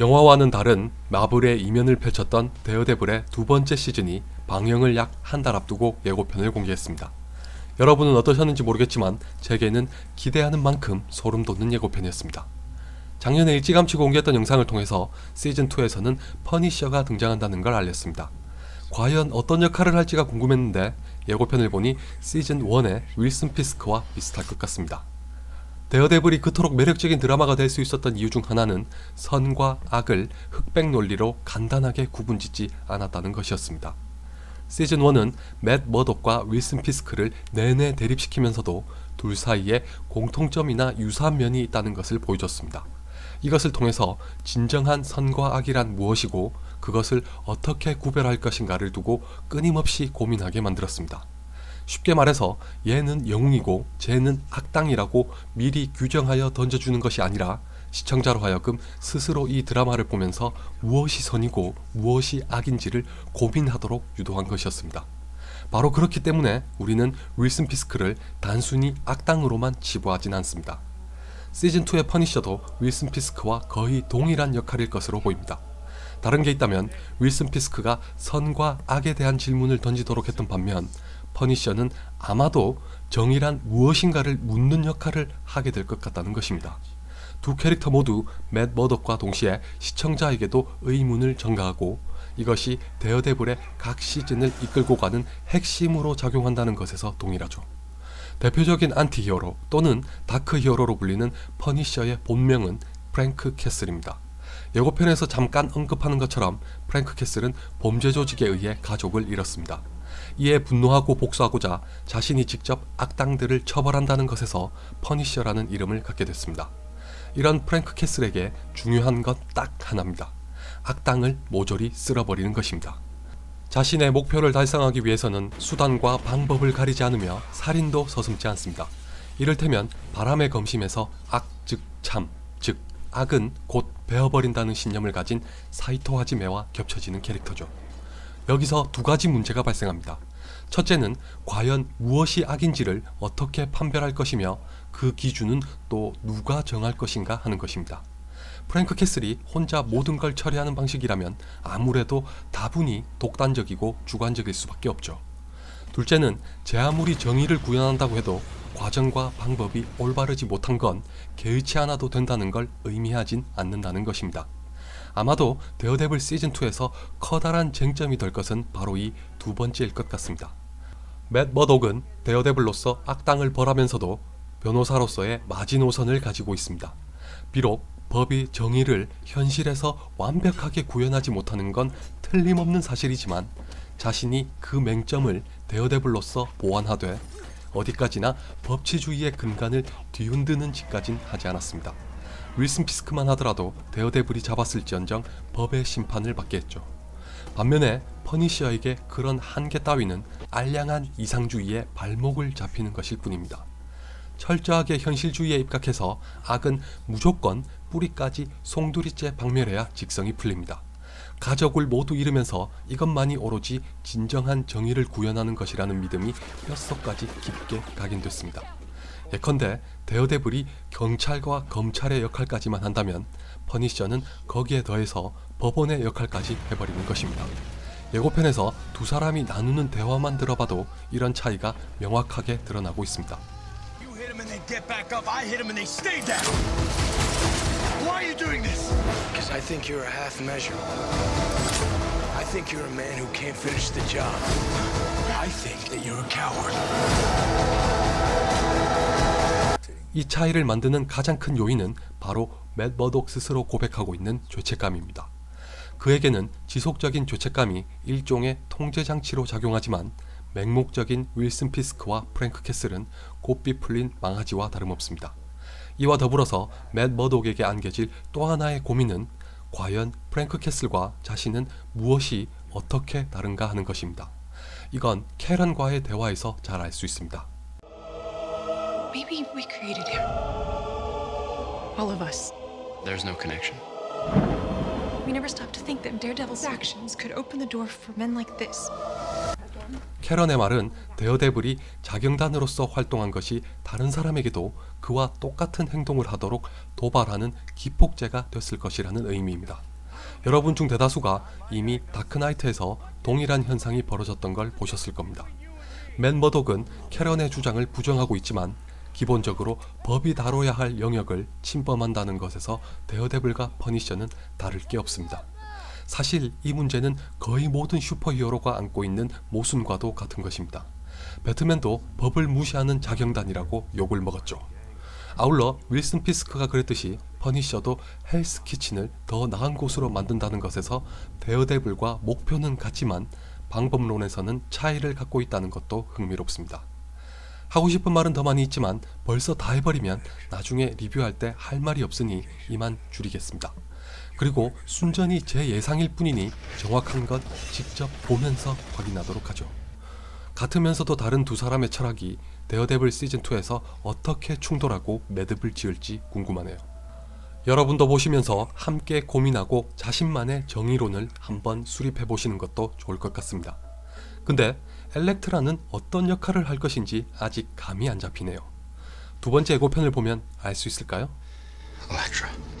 영화와는 다른 마블의 이면을 펼쳤던 데어데블의 두 번째 시즌이 방영을 약 한 달 앞두고 예고편을 공개했습니다. 여러분은 어떠셨는지 모르겠지만 제게는 기대하는 만큼 소름 돋는 예고편이었습니다. 작년에 일찌감치 공개했던 영상을 통해서 시즌2에서는 퍼니셔가 등장한다는 걸 알렸습니다. 과연 어떤 역할을 할지가 궁금했는데 예고편을 보니 시즌1의 윌슨 피스크와 비슷할 것 같습니다. 데어데블이 그토록 매력적인 드라마가 될 수 있었던 이유 중 하나는 선과 악을 흑백 논리로 간단하게 구분짓지 않았다는 것이었습니다. 시즌 1은 맷 머독과 윌슨 피스크를 내내 대립시키면서도 둘 사이에 공통점이나 유사한 면이 있다는 것을 보여줬습니다. 이것을 통해서 진정한 선과 악이란 무엇이고 그것을 어떻게 구별할 것인가를 두고 끊임없이 고민하게 만들었습니다. 쉽게 말해서 얘는 영웅이고 쟤는 악당이라고 미리 규정하여 던져주는 것이 아니라 시청자로 하여금 스스로 이 드라마를 보면서 무엇이 선이고 무엇이 악인지를 고민하도록 유도한 것이었습니다. 바로 그렇기 때문에 우리는 윌슨 피스크를 단순히 악당으로만 치부하진 않습니다. 시즌2의 퍼니셔도 윌슨 피스크와 거의 동일한 역할일 것으로 보입니다. 다른 게 있다면 윌슨 피스크가 선과 악에 대한 질문을 던지도록 했던 반면 퍼니셔는 아마도 정의란 무엇인가를 묻는 역할을 하게 될 것 같다는 것입니다. 두 캐릭터 모두 맷 머덕과 동시에 시청자에게도 의문을 전가하고 이것이 데어데블의 각 시즌을 이끌고 가는 핵심으로 작용한다는 것에서 동일하죠. 대표적인 안티 히어로 또는 다크 히어로로 불리는 퍼니셔의 본명은 프랭크 캐슬입니다. 예고편에서 잠깐 언급하는 것처럼 프랭크 캐슬은 범죄 조직에 의해 가족을 잃었습니다. 이에 분노하고 복수하고자 자신이 직접 악당들을 처벌한다는 것에서 퍼니셔라는 이름을 갖게 됐습니다. 이런 프랭크 캐슬에게 중요한 건 딱 하나입니다. 악당을 모조리 쓸어버리는 것입니다. 자신의 목표를 달성하기 위해서는 수단과 방법을 가리지 않으며 살인도 서슴지 않습니다. 이를테면 바람의 검심에서 악, 즉 참, 즉 악은 곧 베어버린다는 신념을 가진 사이토 하지메와 겹쳐지는 캐릭터죠. 여기서 두 가지 문제가 발생합니다. 첫째는 과연 무엇이 악인지를 어떻게 판별할 것이며 그 기준은 또 누가 정할 것인가 하는 것입니다. 프랭크 캐슬이 혼자 모든 걸 처리하는 방식이라면 아무래도 다분히 독단적이고 주관적일 수밖에 없죠. 둘째는 제 아무리 정의를 구현한다고 해도 과정과 방법이 올바르지 못한 건 개의치 않아도 된다는 걸 의미하진 않는다는 것입니다. 아마도 데어데블 시즌2에서 커다란 쟁점이 될 것은 바로 이 두 번째일 것 같습니다. 맷 머독은 데어데블로서 악당을 벌하면서도 변호사로서의 마지노선을 가지고 있습니다. 비록 법이 정의를 현실에서 완벽하게 구현하지 못하는 건 틀림없는 사실이지만 자신이 그 맹점을 데어데블로서 보완하되 어디까지나 법치주의의 근간을 뒤흔드는 짓까진 하지 않았습니다. 윌슨 피스크만 하더라도 데어데블이 잡았을지언정 법의 심판을 받게 했죠. 반면에 퍼니시어에게 그런 한계 따위는 알량한 이상주의의 발목을 잡히는 것일 뿐입니다. 철저하게 현실주의에 입각해서 악은 무조건 뿌리까지 송두리째 박멸해야 직성이 풀립니다. 가족을 모두 잃으면서 이것만이 오로지 진정한 정의를 구현하는 것이라는 믿음이 뼛속까지 깊게 각인됐습니다. 예컨대 데어데블이 경찰과 검찰의 역할까지만 한다면 퍼니셔는 거기에 더해서 법원의 역할까지 해버리는 것입니다. 예고편에서 두 사람이 나누는 대화만 들어봐도 이런 차이가 명확하게 드러나고 있습니다. I think you're a half measure. I think you're a man who can't finish the job. I think that you're a coward. 이 차이를 만드는 가장 큰 요인은 바로 맷 머독 스스로 고백하고 있는 죄책감입니다. 그에게는 지속적인 죄책감이 일종의 통제 장치로 작용하지만 맹목적인 윌슨 피스크와 프랭크 캐슬은 곱비 풀린 망아지와 다름없습니다. 이와 더불어서 맷 머독에게 안겨질 또 하나의 고민은 과연 프랭크 캐슬과 자신은 무엇이 어떻게 다른가 하는 것입니다. 이건 캐런과의 대화에서 잘 알 수 있습니다. Maybe we created him. All of us. There's no connection. We never stopped to think that Daredevil's actions could open the door for men like this. 캐런의 말은 데어데블이 자경단으로서 활동한 것이 다른 사람에게도 그와 똑같은 행동을 하도록 도발하는 기폭제가 됐을 것이라는 의미입니다. 여러분 중 대다수가 이미 다크나이트에서 동일한 현상이 벌어졌던 걸 보셨을 겁니다. 맨 머독은 캐런의 주장을 부정하고 있지만 기본적으로 법이 다뤄야 할 영역을 침범한다는 것에서 데어데블과 퍼니셔는 다를 게 없습니다. 사실 이 문제는 거의 모든 슈퍼히어로가 안고 있는 모순과도 같은 것입니다. 배트맨도 법을 무시하는 자경단이라고 욕을 먹었죠. 아울러 윌슨 피스크가 그랬듯이 퍼니셔도 헬스 키친을 더 나은 곳으로 만든다는 것에서 데어데블과 목표는 같지만 방법론에서는 차이를 갖고 있다는 것도 흥미롭습니다. 하고 싶은 말은 더 많이 있지만 벌써 다 해버리면 나중에 리뷰할 때 할 말이 없으니 이만 줄이겠습니다. 그리고 순전히 제 예상일 뿐이니 정확한 건 직접 보면서 확인하도록 하죠. 같으면서도 다른 두 사람의 철학이 데어데블 시즌2에서 어떻게 충돌하고 매듭을 지을지 궁금하네요. 여러분도 보시면서 함께 고민하고 자신만의 정의론을 한번 수립해 보시는 것도 좋을 것 같습니다. 근데 엘렉트라는 어떤 역할을 할 것인지 아직 감이 안 잡히네요. 두 번째 예고편을 보면 알 수 있을까요? Electra.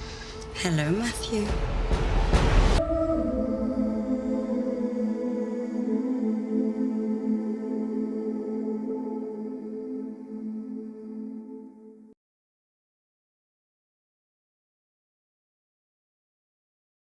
Hello, Matthew.